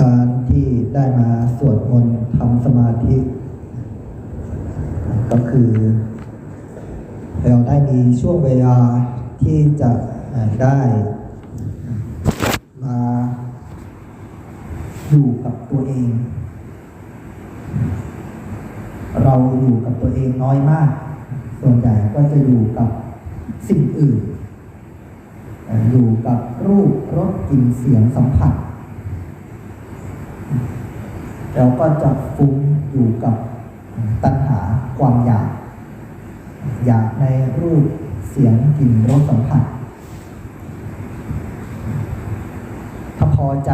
การที่ได้มาสวดมนต์ทำสมาธิ ก็คือ เราได้มีช่วงเวลาที่จะได้มาอยู่กับตัวเอง เราอยู่กับตัวเองน้อยมาก ส่วนใหญ่ก็จะอยู่กับสิ่งอื่นเอ่ออยู่กับรูปรสกลิ่นเสียงสัมผัส เราก็จะฟุ้งอยู่กับตัณหาความอยาก อยากในรูปเสียงกลิ่นรสสัมผัส ถ้าพอใจ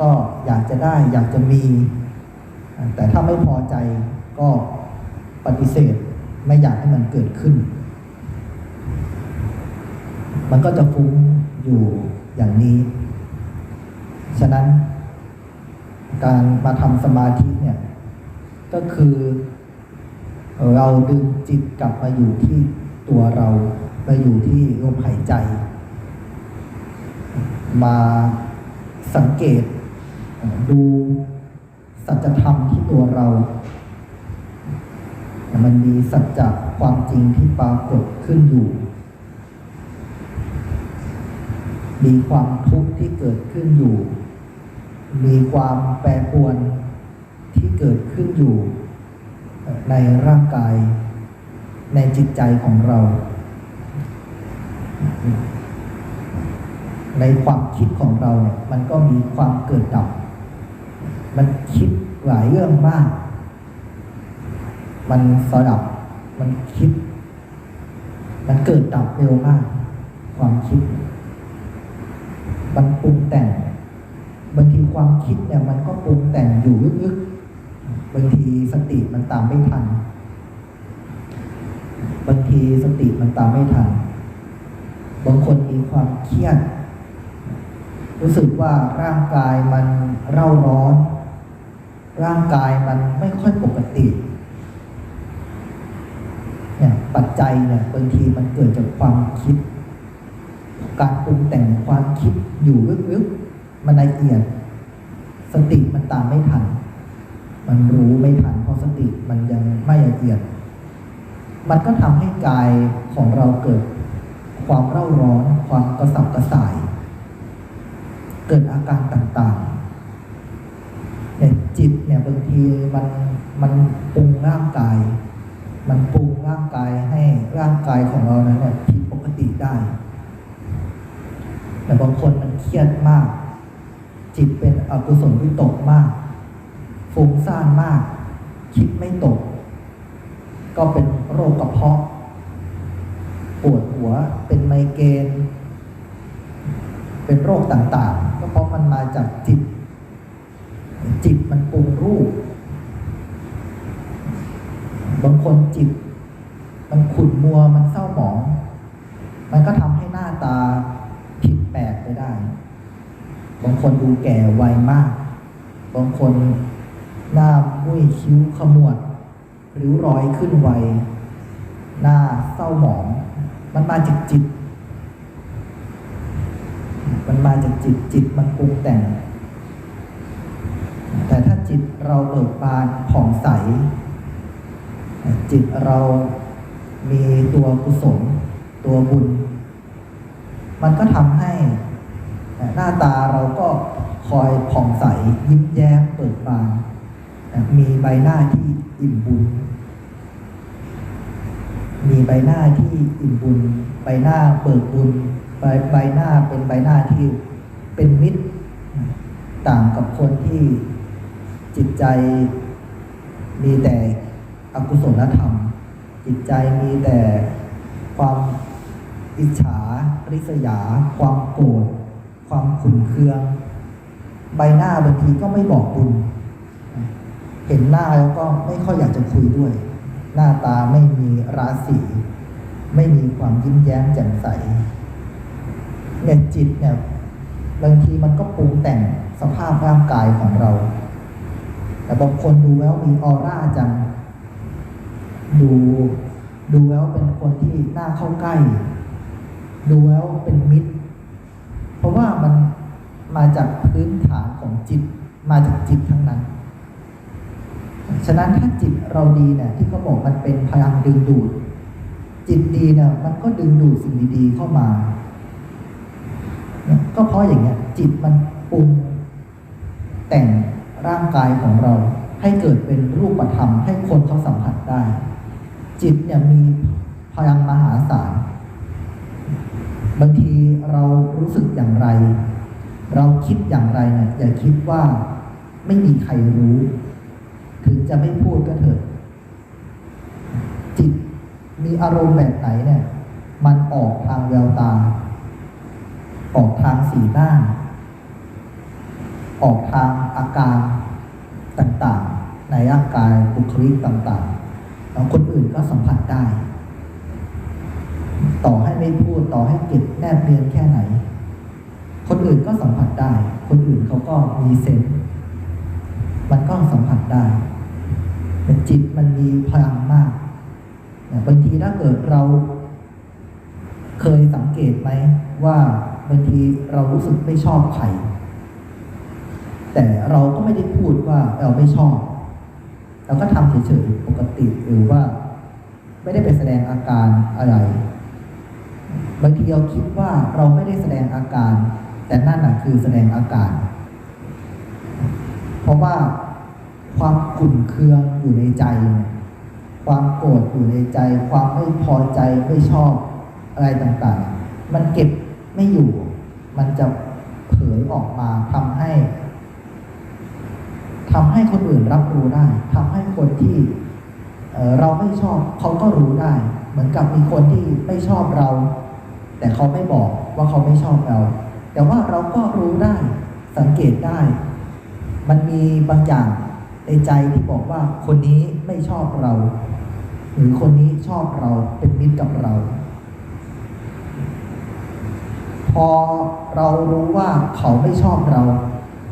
ก็อยากจะได้อยากจะมี แต่ถ้าไม่พอใจก็ปฏิเสธไม่อยากให้มันเกิดขึ้น มันก็จะฟุ้งอยู่อย่างนี้ ฉะนั้น การมาทำสมาธิเนี่ย ก็คือเราดึงจิตกลับมาอยู่ที่ตัวเรามาอยู่ที่ลมหายใจ มาสังเกตดูสัจธรรมที่ตัวเรา มันมีสัจจะความจริงที่ปรากฏขึ้นอยู่ มีความทุกข์ที่เกิดขึ้นอยู่ มีความแปรปรวนที่เกิดขึ้นอยู่ในร่างกาย ในจิตใจของเรา ในความคิดของเราเนี่ยมันก็มีความเกิดดับ มันคิดหลายเรื่องมาก มันสดับ มันคิด มันเกิดดับเร็วมาก ความคิด มันปรุงแต่ง บางทีความคิดเนี่ยมันก็ปรุงแต่งอยู่ลึกๆบางทีสติมันตามไม่ทัน บางทีสติมันตามไม่ทัน บางคนมีความเครียด รู้สึกว่าร่างกายมันเร่าร้อน ร่างกายมันไม่ค่อยปกติเนี่ยปัจจัยเนี่ยบางทีมันเกิดจากความคิด การปรุงแต่งความคิดอยู่ลึกๆ มันละเอียด สติมันตามไม่ทัน มันรู้ไม่ทัน เพราะสติมันยังไม่ละเอียด มันก็ทำให้กายของเราเกิด ความเร่าร้อน ความกระสับกระส่าย เกิดอาการต่างๆเนี่ยจิตเนี่ยบางทีมันมันปรุงร่างกาย มันปรุงร่างกายให้ร่างกายของเรานั้นเนี่ยผิดปกติได้ แต่บางคนมันเครียดมาก จิตเป็นอกุศลวิตกมาก ฟุ้งซ่านมาก คิดไม่ตก ก็เป็นโรคกระเพาะ ปวดหัวเป็นไมเกรนเป็นโรคต่างๆ ก็เพราะมันมาจากจิต จิตมันปรุงรูป บางคนจิต มันขุ่นมัวมันเศร้าหมอง มันก็ทำให้หน้าตาผิดแปลกไปได้ บางคนดูแก่วัยมาก บางคนหน้ามุ้ยคิ้วขมวดริ้วรอยขึ้นไวหน้าเศร้าหมอง มันมาจากจิต มันมาจากจิตจิตมันปรุงแต่ง แต่ถ้าจิตเราเบิกบานผ่องใส จิตเรามีตัวกุศล ตัวบุญ มันก็ทำให้ หน้าตาเราก็คอยผ่องใสยิ้มแย้มเปิดบานมีใบหน้าที่อิ่มบุญ มีใบหน้าที่อิ่มบุญ ใบหน้าเบิกบุญใบใบหน้าเป็นใบหน้าที่เป็นมิตร ต่างกับคนที่จิตใจมีแต่อกุศลธรรม จิตใจมีแต่ความอิจฉาริษยา ความโกรธ ความขุ่นเคือง ใบหน้าบางทีก็ไม่บอกบุญ เห็นหน้าแล้วก็ไม่ค่อยอยากจะคุยด้วย หน้าตาไม่มีราศีไม่มีความยิ้มแย้มแจ่มใสเนี่ยจิตเนี่ยบางทีมันก็ปรุงแต่งสภาพร่างกายของเรา แต่บางคนดูแล้วมีออร่าจัง ดูดูแล้วเป็นคนที่น่าเข้าใกล้ ดูแล้วเป็นมิตร เพราะว่ามันมาจากพื้นฐานของจิต มาจากจิตทั้งนั้น ฉะนั้นถ้าจิตเราดีเนี่ยที่เขาบอกมันเป็นพลังดึงดูด จิตดีเนี่ยมันก็ดึงดูดสิ่งดีๆเข้ามา ก็เพราะอย่างเงี้ย จิตมันปรุงแต่งร่างกายของเราให้เกิดเป็นรูปธรรมให้คนเขาสัมผัสได้ จิตเนี่ยมีพลังมหาศาล บางทีเรารู้สึกอย่างไร เราคิดอย่างไรเนี่ยอย่าคิดว่าไม่มีใครรู้ ถึงจะไม่พูดก็เถิดจิตมีอารมณ์แบบไหนเนี่ย มันออกทางแววตา ออกทางสีหน้า ออกทางอาการต่างๆ ในร่างกายบุคลิกต่างๆแล้วคนอื่นก็สัมผัสได้ ต่อให้ไม่พูดต่อให้เก็บแนบเนียนแค่ไหน คนอื่นก็สัมผัสได้ คนอื่นเขาก็มีเซนส์มันก็สัมผัสได้แต่จิตมันมีพลังมากบางทีถ้าเกิดเรา เคยสังเกตไหมว่าบางทีเรารู้สึกไม่ชอบใครแต่เราก็ไม่ได้พูดว่าเราไม่ชอบ เราก็ทำเฉยๆปกติหรือว่า ไม่ได้ไปแสดงอาการอะไร บางทีเราคิดว่าเราไม่ได้แสดงอาการ แต่นั่นนะคือแสดงอาการ เพราะว่าความขุ่นเคืองอยู่ในใจ ความโกรธอยู่ในใจ ความไม่พอใจไม่ชอบอะไรต่างๆ มันเก็บไม่อยู่ มันจะเผยออกมาทำให้ทำให้คนอื่นรับรู้ได้ทำให้คนที่เเราไม่ชอบเขาก็รู้ได้ เหมือนกับมีคนที่ไม่ชอบเรา แต่เขาไม่บอกว่าเขาไม่ชอบเรา แต่ว่าเราก็รู้ได้สังเกตได้ มันมีบางอย่างในใจที่บอกว่าคนนี้ไม่ชอบเรา หรือคนนี้ชอบเราเป็นมิตรกับเรา พอเรารู้ว่าเขาไม่ชอบเรา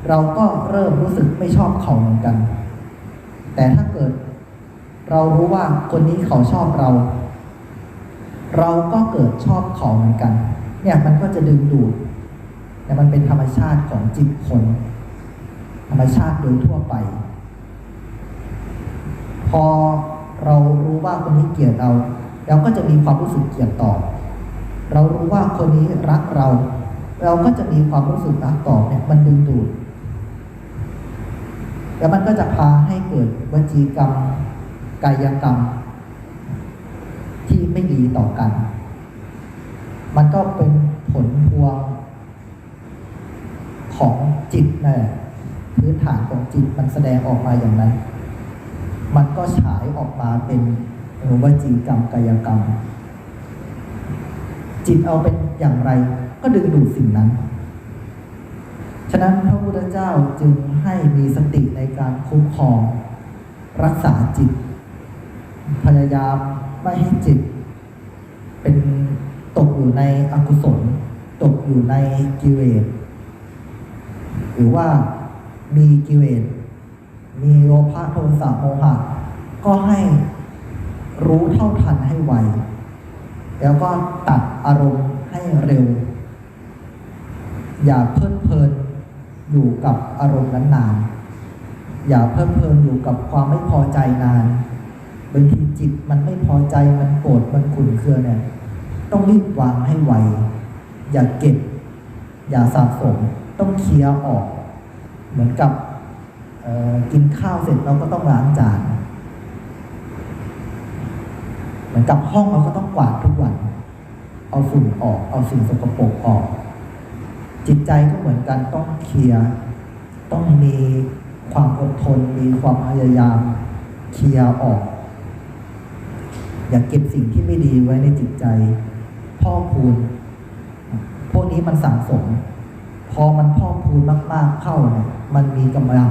เราก็เริ่มรู้สึกไม่ชอบเขาเหมือนกัน แต่ถ้าเกิด เรารู้ว่าคนนี้เขาชอบเรา เราก็เกิดชอบเขาเหมือนกัน เนี่ยมันก็จะดึงดูดแต่มันเป็นธรรมชาติของจิตคน ธรรมชาติโดยทั่วไป พอเรารู้ว่าคนนี้เกลียดเราเราก็จะมีความรู้สึกเกลียดตอบเรารู้ว่าคนนี้รักเรา เราก็จะมีความรู้สึกรักตอบเนี่ยมันดึงดูดแล้วมันก็จะพาให้เกิดวจีกรรม กายกรรม ที่ไม่ดีต่อกัน มันก็เป็นผลพวงของจิตนั่นแหละพื้นฐานของจิตมันแสดงออกมาอย่างนั้นมันก็ฉายออกมาเป็นวจีกรรมกายกรรม จิตเอาเป็นอย่างไร ก็ดึงดูดสิ่งนั้น ฉะนั้นพระพุทธเจ้าจึงให้มีสติในการคุ้มครอง รักษาจิต พยายาม ไม่ให้จิต เป็นตกอยู่ในอกุศล ตกอยู่ในกิเลสหรือว่ามีกิเลสมีโลภะโทสะโมหะ ก็ให้รู้เท่าทันให้ไว แล้วก็ตัดอารมณ์ให้เร็ว อย่าเพลิดเพลินอยู่กับอารมณ์นั้นนาน อย่าเพลิดเพลินอยู่กับความไม่พอใจนาน บางทีจิตมันไม่พอใจมันโกรธมันขุ่นเคืองเนี่ยต้องรีบวางให้ไวอย่าเก็บ อย่าสะสม ต้องเคลียร์ออก เหมือนกับกินข้าวเสร็จเราก็ต้องล้างจาน เหมือนกับห้องเราก็ต้องกวาดทุกวัน เอาฝุ่นออก เอาสิ่งสกปรกออก จิตใจก็เหมือนกันต้องเคลียร์ต้องมีความอดทน มีความพยายามเคลียร์ออก อย่าเก็บสิ่งที่ไม่ดีไว้ในจิตใจ พ่อพูนพวกนี้มันสั่งสม พอมันพ่อพูนมาก ๆเข้าเนี่ย มันมีกำลัง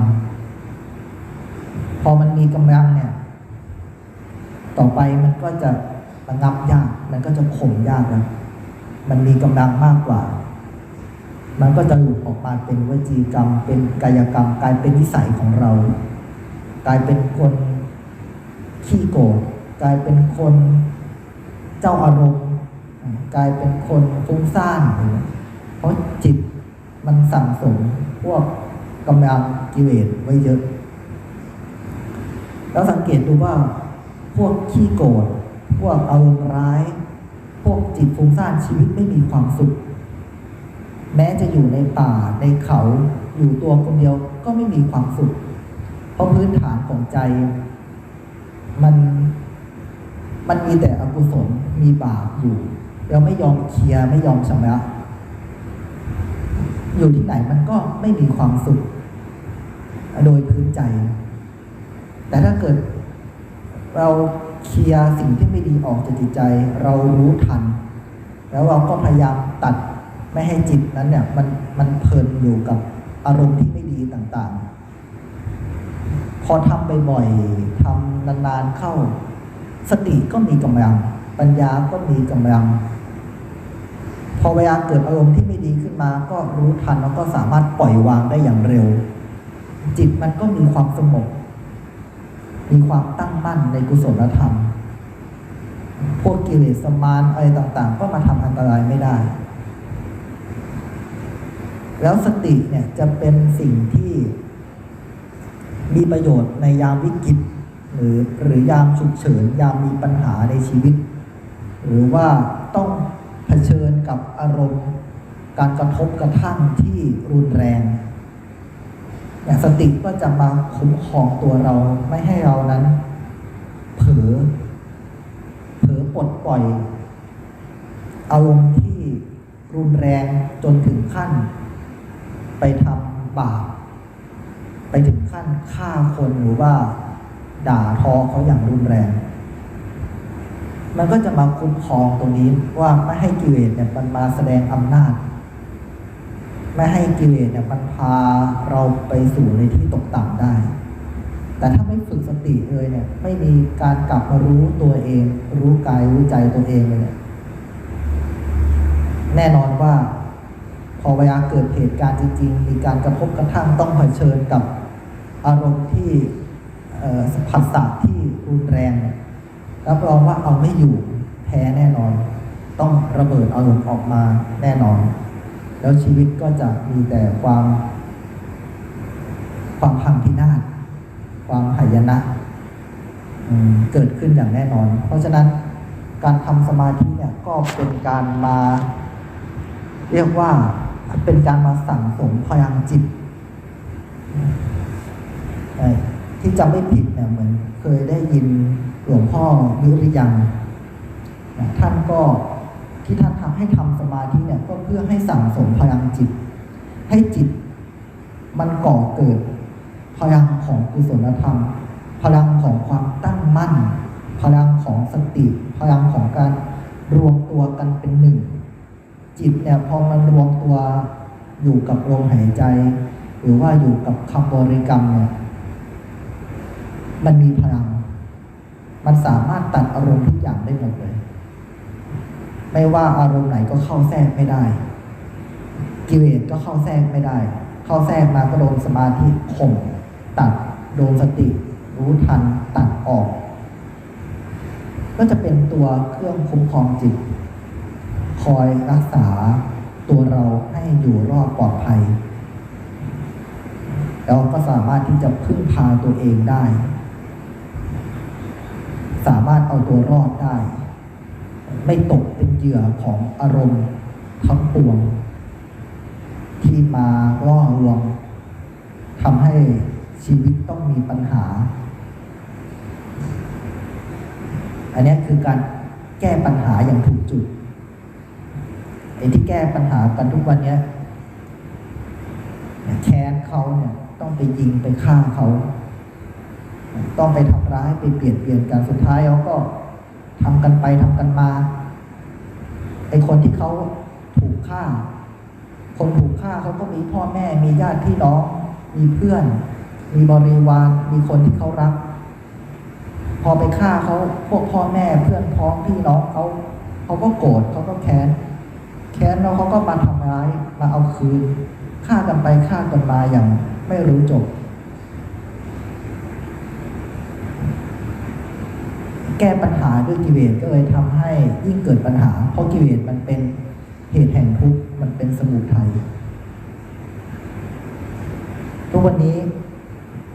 พอมันมีกำลังเนี่ย ต่อไปมันก็จะระงับยาก มันก็จะข่มยากนะมันมีกำลังมากกว่า มันก็จะหลุดออกมาเป็นวจีกรรม เป็นกายกรรม กลายเป็นนิสัยของเรา กลายเป็นคนขี้โกรธ กลายเป็นคนเจ้าอารมณ์กลายเป็นคนฟุ้งซ่านเพราะจิตมันสั่งสมพวกกำลังกิเลสไว้เยอะ แล้วสังเกตดูว่า พวกขี้โกรธพวกอารมณ์ร้าย พวกจิตฟุ้งซ่านชีวิตไม่มีความสุข แม้จะอยู่ในป่าในเขาอยู่ตัวคนเดียวก็ไม่มีความสุข เพราะพื้นฐานของใจ มัน มันมีแต่อกุศลมีบาปอยู่ เราไม่ยอมเคลียร์ไม่ยอมชำระอยู่ที่ไหนมันก็ไม่มีความสุข โดยพื้นใจ แต่ถ้าเกิดเราเคลียร์สิ่งที่ไม่ดีออกจากจิตใจ เรารู้ทัน แล้วเราก็พยายามตัดไม่ให้จิตนั้นเนี่ย มันมันเพลินอยู่กับอารมณ์ที่ไม่ดีต่างๆ พอทำบ่อยๆทำนานๆเข้า สติก็มีกำลัง ปัญญาก็มีกำลัง พอเวลาเกิดอารมณ์ที่ไม่ดีขึ้นมา ก็รู้ทันแล้วก็สามารถปล่อยวางได้อย่างเร็ว จิตมันก็มีความสงบมีความตั้งมั่นในกุศลธรรม พวกกิเลสมารอะไรต่างๆ ก็มาทำอันตรายไม่ได้ แล้วสติเนี่ยจะเป็นสิ่งที่มีประโยชน์ในยามวิกฤต หรือหรือยามฉุกเฉินยามมีปัญหาในชีวิต หรือว่าต้องเผชิญกับอารมณ์ การกระทบกระทั่งที่รุนแรงเนี่ยสติก็จะมาคุ้มครองตัวเราไม่ให้เรานั้น เผลอเผลอปลดปล่อย อารมณ์ที่รุนแรงจนถึงขั้น ไปทำบาปไปถึงขั้นฆ่าคนหรือว่า ด่าทอเขาอย่างรุนแรง มันก็จะมาคุ้มครองตรงนี้ว่าไม่ให้กิเลสเนี่ยมันมาแสดงอำนาจ ไม่ให้กิเลสเนี่ยมันพาเราไปสู่ในที่ตกต่ำได้ แต่ถ้าไม่ฝึกสติเลยเนี่ย ไม่มีการกลับมารู้ตัวเอง รู้กายรู้ใจตัวเองเลยเนี่ยแน่นอนว่าพอเวลาเกิดเหตุการณ์จริง ๆ มีการกระทบกระทั่งต้องเผชิญกับอารมณ์ที่ ผัสสะที่รุนแรง รับรองว่าเอาไม่อยู่แพ้แน่นอน ต้องระเบิดอารมณ์ออกมาแน่นอน แล้วชีวิตก็จะมีแต่ความ ความพังพินาศความหายนะเกิดขึ้นอย่างแน่นอน เพราะฉะนั้นการทำสมาธิเนี่ยก็เป็นการมา เรียกว่าเป็นการมาสั่งสมพลังจิต ที่จำไม่ผิดเนี่ยเหมือนเคยได้ยินหลวงพ่อวิริยังนะท่านก็ที่ท่านทำให้ทำสมาธิเนี่ยก็เพื่อให้สั่งสมพลังจิต ให้จิต มันก่อเกิด พลังของกุศลธรรม พลังของความตั้งมั่น พลังของสติ พลังของการรวมตัวกันเป็นหนึ่ง จิตเนี่ยพอมันรวมตัวอยู่กับลมหายใจ หรือว่าอยู่กับคำบริกรรมเนี่ย มันมีพลัง มันสามารถตัดอารมณ์ทุกอย่างได้หมดเลย ไม่ว่าอารมณ์ไหนก็เข้าแทรกไม่ได้ กิเลสก็เข้าแทรกไม่ได้ เข้าแทรกมาก็โดนสมาธิข่มตัด โดนสติ รู้ทันตัดออก ก็จะเป็นตัวเครื่องคุ้มครองจิต คอยรักษาตัวเราให้อยู่รอดปลอดภัยแล้วก็สามารถที่จะพึ่งพาตัวเองได้ สามารถเอาตัวรอดได้ ไม่ตกเป็นเหยื่อของอารมณ์ทั้งปวง ที่มาล่อลวงทำให้ชีวิตต้องมีปัญหา อันนี้คือการแก้ปัญหาอย่างถูกจุดไอ้ที่แก้ปัญหากันทุกวันเนี้ยแค้นเขาเนี่ยต้องไปยิงไปฆ่าเขา ต้องไปทำร้ายไปเปลี่ยนเปลี่ยนกันสุดท้ายเขาก็ทำกันไปทำกันมาไอคนที่เขาถูกฆ่า คนถูกฆ่าเขาก็มีพ่อแม่ มีญาติพี่น้อง มีเพื่อน มีบริวาร มีคนที่เขารัก พอไปฆ่าเขาพวกพ่อแม่เพื่อนพ้องพี่น้องเขาเขาก็โกรธเขาก็แค้นแค้นแล้วเขาก็มาทำร้ายมาเอาคืนฆ่ากันไปฆ่ากันมาอย่างไม่รู้จบ แก้ปัญหาด้วยกิเลสก็เลยทำให้ยิ่งเกิดปัญหา เพราะกิเลสมันเป็นเหตุแห่งทุกข์มันเป็นสมุทัยทุกวันนี้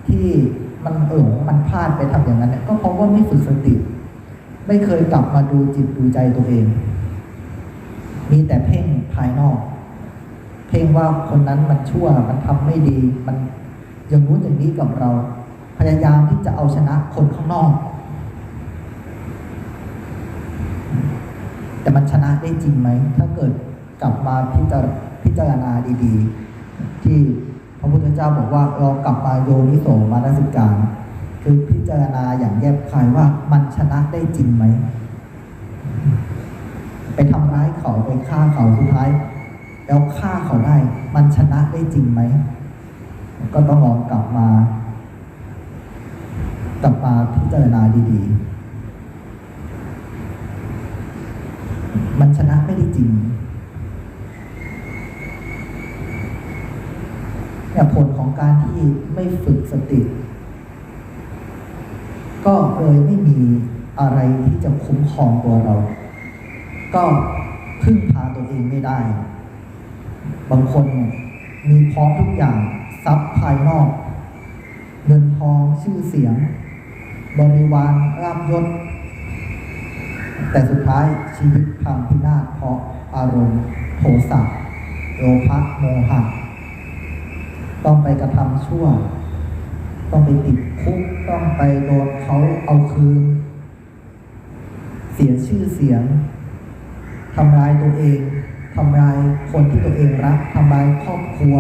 ที่มันเออมันพลาดไปทำอย่างนั้นเนี่ยก็เพราะว่าไม่ฝึกสติ ไม่เคยกลับมาดูจิตดูใจตัวเอง มีแต่เพ่งภายนอก เพ่งว่าคนนั้นมันชั่วมันทำไม่ดี มันอย่างนู้นอย่างนี้กับเรา พยายามที่จะเอาชนะคนข้างนอก แต่มันชนะได้จริงไหม ถ้าเกิดกลับมาพิจารพิจารณาดีๆ ที่พระพุทธเจ้าบอกว่าเรากลับมาโยนิโสมานสิการ คือพิจารณาอย่างแยบคายว่ามันชนะได้จริงไหม ไปทำร้ายเขาไปฆ่าเขาสุดท้าย แล้วฆ่าเขาได้ มันชนะได้จริงไหม ก็ต้องลองกลับมา กลับมาพิจารณาดีๆ มันชนะไม่ได้จริงเนี่ยผลของการที่ไม่ฝึกสติ ก็เลยไม่มีอะไรที่จะคุ้มครองตัวเรา ก็พึ่งพาตัวเองไม่ได้ บางคนเนี่ยมีพร้อมทุกอย่างทรัพย์ภายนอก เงินทองชื่อเสียง บริวารราบยศ แต่สุดท้ายชีวิตพังพินาศเพราะอารมณ์โทสะโลภะโมหะต้องไปกระทำชั่ว ต้องไปติดคุกต้องไปโดนเขาเอาคืน เสียชื่อเสียงทำลายตัวเองทำลายคนที่ตัวเองรักทำลายครอบครัว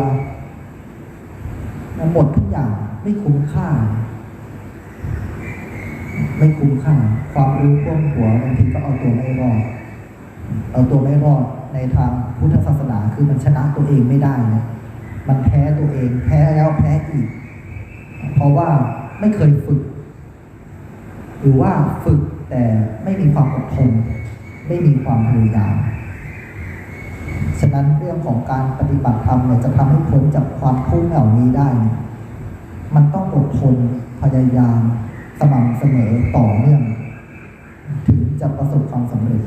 หมดทุกอย่างไม่คุ้มค่า ไม่คุ้มค่า ความรู้ท่วมหัวบางทีก็เอาตัวไม่รอด เอาตัวไม่รอดในทางพุทธศาสนาคือมันชนะตัวเองไม่ได้นะมันแพ้ตัวเองแพ้แล้วแพ้อีก เพราะว่าไม่เคยฝึก หรือว่าฝึกแต่ไม่มีความอดทน ไม่มีความพยายามฉะนั้นเรื่องของการปฏิบัติธรรมเนี่ยจะทำให้พ้นจากความทุกข์เหล่านี้ได้เนี่ยมันต้องอดทนพยายาม สม่ำเสมอต่อเนื่อง ถึงจะประสบความสำเร็จ